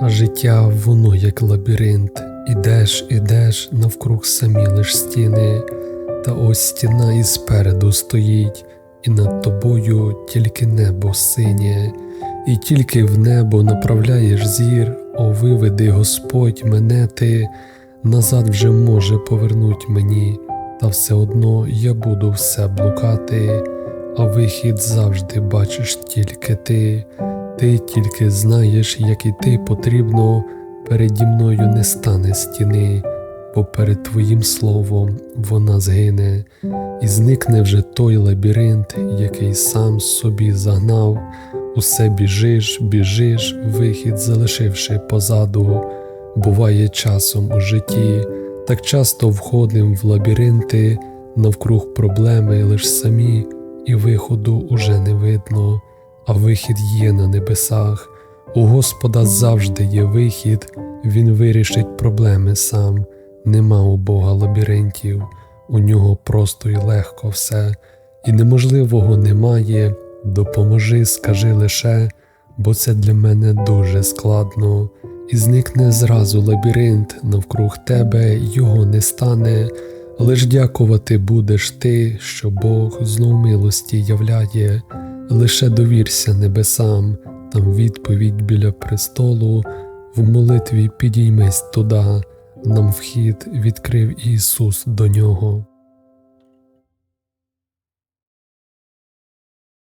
А життя воно як лабіринт. Ідеш, ідеш, навкруг самі лиш стіни, та ось стіна і спереду стоїть, і над тобою тільки небо синє, і тільки в небо направляєш зір, о виведи Господь мене ти, назад вже може повернуть мені, та все одно я буду все блукати, а вихід завжди бачиш тільки ти. Ти тільки знаєш, як іти потрібно, переді мною не стане стіни, бо перед твоїм словом вона згине, і зникне вже той лабіринт, який сам собі загнав, усе біжиш, біжиш, вихід залишивши позаду. Буває часом у житті, так часто входим в лабіринти, навкруг проблеми лиш самі, і виходу уже не видно а вихід є на небесах. У Господа завжди є вихід, Він вирішить проблеми сам. Нема у Бога лабіринтів, у нього просто і легко все, і неможливого немає. Допоможи, скажи лише, бо це для мене дуже складно. І зникне зразу лабіринт, навкруг тебе його не стане, лиш дякувати будеш ти, що Бог знов милості являє. Лише довірся небесам, там відповідь біля престолу, в молитві підіймись туди, нам вхід відкрив Ісус до нього.